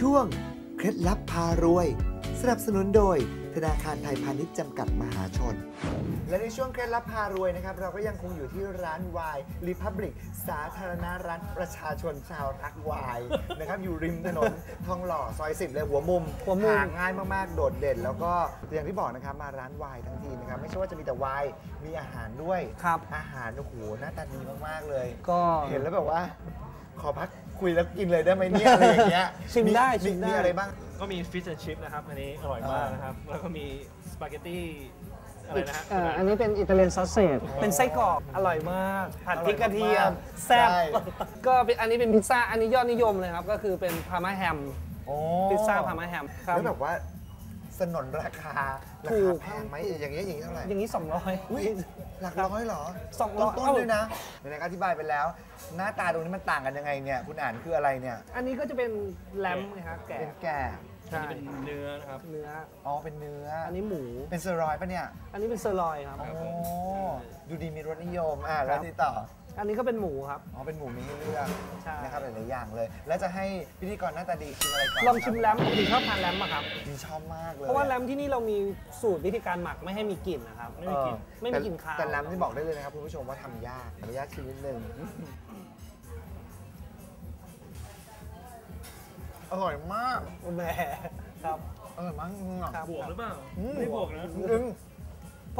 ช่วง เคล็ดลับพารวย สนับสนุนโดย ธนาคารไทยพาณิชย์จำกัดมหาชน และในช่วงเคล็ดลับพารวยนะครับ เราก็ยังคงอยู่ที่ร้านวายรีพับลิกสาธารณรัฐประชาชนชาวรักวายนะครับ อยู่ริมถนนทองหล่อซอยสิบเลยหัวมุมหัวมุม หาง่ายมากๆ โดดเด่น แล้วก็อย่างที่บอกนะครับมาร้านวายทั้งทีนะครับไม่ใช่ว่าจะมีแต่วายมีอาหารด้วย ครับ อาหารโอ้โหหน้าตาดีมากๆเลย ก็ เห็นแล้วแบบว่า ขอพัก คุยแล้วกินเลยได้ไหมเนี่ยอะไรอย่างเงี้ยชิมได้ชิมได้ มีอะไรบ้าง ก็มีฟิชแอนชิพนะครับ อันนี้อร่อยมากนะครับ แล้วก็มีสปาเกตตี้อะไรนะฮะ เอ่ออันนี้เป็นอิตาเลียนซอสเซจเป็นไส้กรอกอร่อยมาก ผัดพริกกระเทียมแซ่บใช่ ก็เป็นอันนี้เป็นพิซซ่าอันนี้ยอดนิยมเลยครับ ก็คือเป็นพาร์มาแฮม โอ้พิซซ่าพาร์มาแฮมครับ แล้วแบบว่า สนนราคาราถูคาก แพงไหมอย่างเงี้ยอย่างงี้เท่าไหร่อย่างนี้ 200 อุ้ยหลักร้อยเหรอสองร้อยต้นๆเลยนะเดี๋ยวนะอธิบายไปแล้ว หน้าตาตรงนี้มันต่างกันยังไงเนี่ย คุณอ่านคืออะไรเนี่ยอันนี้ก็จะเป็นแลมไงครับแกะเป็นแกะอันนี้เป็นเนื้อนะครับ เนื้อ อ๋อเป็นเนื้ออัอันนี้หมู เป็นสเตอรอยด์ปะเนี่ยอันนี้เป็นเซอร์ลอยครับ โอ้ดูดีมีรสนิยมอะแล้วที่ต่อ อันนี้ก็เป็นหมูครับ อ๋อ เป็นหมูมีให้เลือกใช่ นะครับหลายๆอย่างเลย แล้วจะให้พิธีกรหน้าตาดีชิมอะไรก่อนลองชิมแลมปกติชอบทานแลมอะครับจริงชอบมากเลยเพราะว่าแลมที่นี่เรามีสูตรวิธีการหมักไม่ให้มีกลิ่นนะครับ ไม่มีกลิ่นเออไม่มีกลิ่นคาวแต่แต่แรมที่บอกได้เลยนะครับคุณผู้ชมว่าทำยากขออนุญาตชิมนิดนึงอร่อยมาก แหมครับ อร่อยมากจริงๆอะครับ บวกหรือเปล่า อืมไม่บวกนะ จริงเพ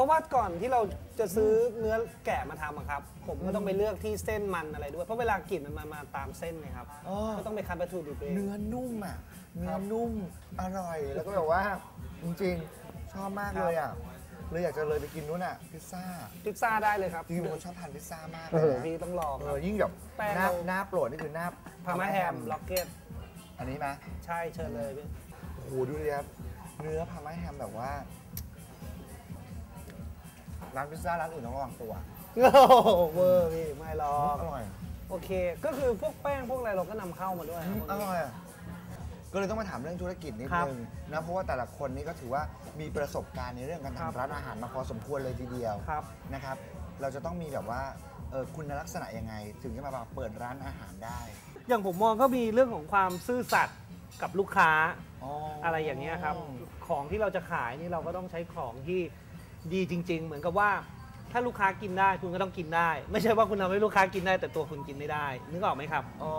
ราะว่าก่อนที่เราจะซื้อเนื้อแกะมาทำอะครับ ผมก็ต้องไปเลือกที่เส้นมันอะไรด้วย เพราะเวลากลิ่นมันมามาตามเส้นเนยครับ อ๋อ ก็ต้องไปคัดวัตถุดิบเองเนื้อนุ่มอะ เนื้อนุ่ม อร่อย แล้วก็แบบว่า จริงๆ ชอบมากเลยอะ เลยอยากจะเลยไปกินนู้นอะ พิซซ่า พิซซ่าได้เลยครับจริงๆเป็นคนชอบทานพิซซ่ามากเอเลยอนะพี่ต้องลองเออยิ่งแบบแป้งหน้าเรา หน้าโปรดนี่คือหน้าพาร์มาแฮมล็อกเก็ตอันนี้ไหม ใช่เชิญเลยพี่ โอ้โหดูดิครับเนื้อพาร์มาแฮมแบบว่า ร้านพิซซ่าร้านอื่นต้องระวังตัวโอ้โหเวอร์พี่ไม่หรอกอร่อยโอเค ก็คือพวกแป้งพวกอะไรเราก็นำเข้ามาด้วยครับพวกอนี้ ร่อยอะก็เลยต้องมาถามเรื่องธุรกิจนิดครับนึงนะเพราะว่าแต่ละคนนี่ก็ถือว่ามีประสบการณ์ในเรื่องการครับ ทำร้านอาหารมาพอสมควรเลยทีเดียวครับ นะครับ เราจะต้องมีแบบว่าเออคุณลักษณะยังไง ถึงจะมาเปิดร้านอาหารได้อย่างผมมองก็มีเรื่องของความซื่อสัตย์กับลูกค้าอ๋ออะไรอย่างเงี้ยครับ ของที่เราจะขายนี่เราก็ต้องใช้ของที่ ดีจริง ๆ เหมือนกับว่าถ้าลูกค้ากินได้คุณก็ต้องกินได้ ไม่ใช่ว่าคุณทำให้ลูกค้ากินได้แต่ตัวคุณกินไม่ได้ นึกออกไหมครับอ๋อ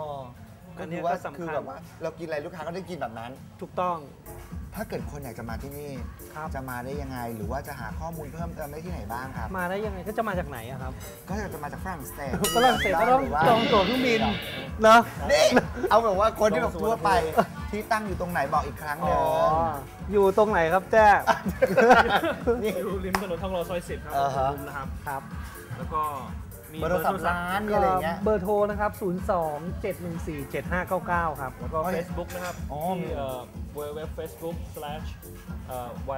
อัก็นเนี้คืยอว่าก็สำคัญคือแบบว่าเรากินอะไรลูกค้าก็ได้กินแบบนั้น ถูกต้อง ถ้าเกิดคนอยากจะมาที่นี่ ครับ จะมาได้ยังไง หรือว่าจะหาข้อมูลเพิ่มเติมได้ที่ไหนบ้างครับ มาได้ยังไงก็จะมาจากไหนอะครับก็จะมาจากฝรั่งเศสฝรั่งเศสก็ต้องหรืว่าจองตั๋วเครื่องบินเนาะ นี่เอาแบบว่าคนที่แบบทั่วไปที่ตั้งอยู่ตรงไหนบอกอีกครั้งหอ๋นึ่องอยู่ตรงไหนครับแจ้ นี่ อยู่ริมถนนทองหล่อซอยสิบครับอ่าฮะมุมนะครับ ครับ แล้วก็ มีเบอร์โทรศัพท์ร้านมีอะไรอย่างเงี้ย เบอร์โทรนะครับ 02 714 7599 ครับ แล้วก็โอ้ย Facebook นะครับอ๋อที่เอ่อ www.facebook slash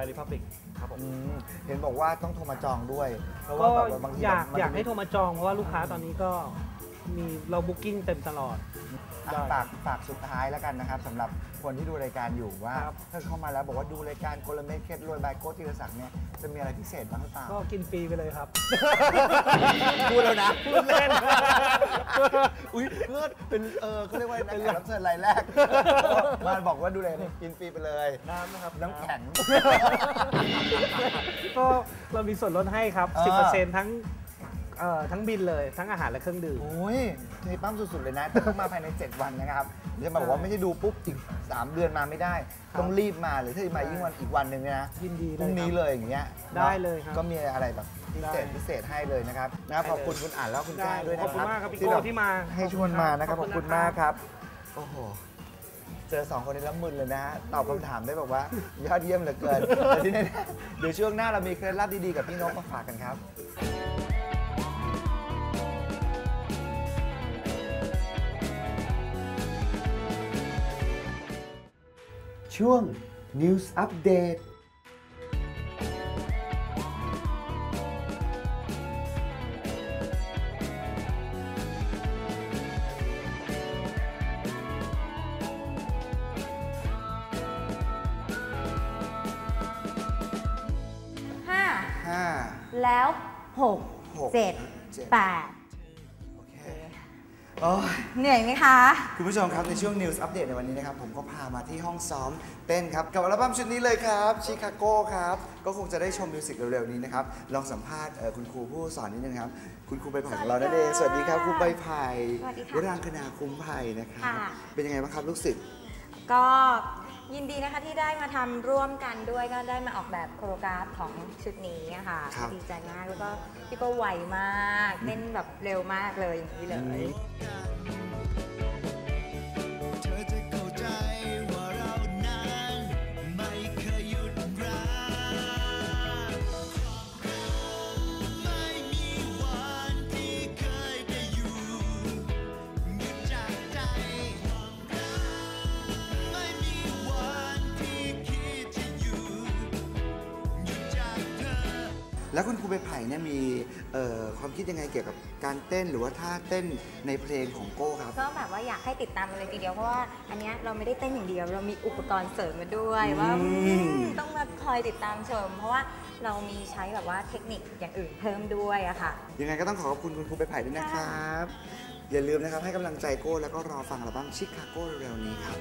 y republic ครับผม อืมเห็นบอกว่าต้องโทรมาจองด้วย เพราะก็ว่าแบบว่าบางทีอยากมันอยากให้โทรมาจองเพราะว่าลูกค้าตอนนี้ก็มีเราบุ๊กิ้งเต็มตลอด อะฝากฝากสุดท้ายแล้วกันนะครับสำหรับคนที่ดูรายการอยู่ว่าครับ ถ้าเข้ามาแล้วบอกว่าดูรายการกลเม็ดเคล็ดรวยบายโค้ชธีรศักดิ์เนี่ยจะมีอะไรพิเศษบ้างหรือเปล่าก็กินฟรีไปเลยครับ พูดแล้วนะพูดเล่น อุ้ยเพื่อนเป็นเออเขาเรียกว่านักแข่งรับเชิญรายแรกมาบอกว่าดูแลกินฟรีไปเลยน้ำนะครับน้ำแข็ง ก็เรามีส่วนลดให้ครับอ่า10%ทั้ง เอ่อทั้งบินเลยทั้งอาหารและเครื่องดื่ม โอ้ยในปั้มสุด ๆ เลยนะแต่ต้องมาภายใน 7 วันนะครับเดี๋ยวมาบอกว่าไม่ใช่ดูปุ๊บอีก 3 เดือนมาไม่ได้ครับต้องรีบมาหรือถ้าจะมายิ่งวันอีกวันหนึ่งเนี่ยนะยินดีเลยพรุ่งนี้ครับเลยอย่างเงี้ยได้เลยครับ ก็มีอะไรแบบพิเศษได้พิเศษให้เลยนะครับนะครับได้ขอบคุณคุณอ่านแล้วคุณได้แจ้ด้วยขอบนะคุคณรับมากครับพี่ที่โก้แบบที่มาให้ชวนมานะครับขขออบบคุคุณณมากนะคครัรับบโอ้โหเจอสองคนนี้แล้วมึนเลยนะฮะตอบคำถามได้แบบว่า ยอดเยี่ยมเหลือเกินแต่ที่แน่ๆเดี๋ยวช่วงหน้าเรามีเคล็ดลับดีๆกับพี่นกมาฝากกันครับ ช่วง News Update ห้า5แล้วหกหกเจ็ดเจ็ด แปดโอ เคโอ้ยเหนื่อยไหมคะ คุณผู้ชมครับในช่วง News Update ในวันนี้นะครับ ผมก็พามาที่ห้องซ้อมเต้นครับ กับอัลบั้มชุดนี้เลยครับชิคาโก้ครับ ก็คงจะได้ชมมิวสิกเร็วๆ นี้นะครับ ลองสัมภาษณ์เอ่อคุณครูผู้สอนนิดนึงครับ คุณครูใบไผ่ของเรานั่นเองสวัสดีครับครูใบไผ่สวัสดีค่ะวรางคณาคุ้มไผ่นะครับค่ะเป็นยังไงบ้างครับลูกศิษย์ก็ ยินดีนะคะที่ได้มาทำร่วมกันด้วยก็ได้มาออกแบบโคโรกราฟของชุดนี้อะค่ะ ครับ ดีใจมากแล้วก็พี่ก็ไวมากเต้นแบบเร็วมากเลยอย่างนี้เลยเแล้วคุณครูใบไผ่เนี่ยมีเอ่อความคิดยังไงเกี่ยวกับการเต้นหรือว่าท่าเต้นในเพลงของโก้ครับ ก็แบบว่าอยากให้ติดตามกันเลยทีเดียวเพราะว่าอันเนี้ยเราไม่ได้เต้นอย่างเดียว เรามีอุปกรณ์เสริมมาด้วยว่าอืมอืมต้องมาคอยติดตามชม เพราะว่าเรามีใช้แบบว่าเทคนิคอย่างอื่นเพิ่มด้วยอะค่ะ ยังไงก็ต้องขอขอบคุณคุณครูใบไผ่ด้วยนะครับ อย่าลืมนะครับให้กำลังใจโก้แล้วก็รอฟังอัลบั้มชิคาโก้เร็วๆนี้ครับ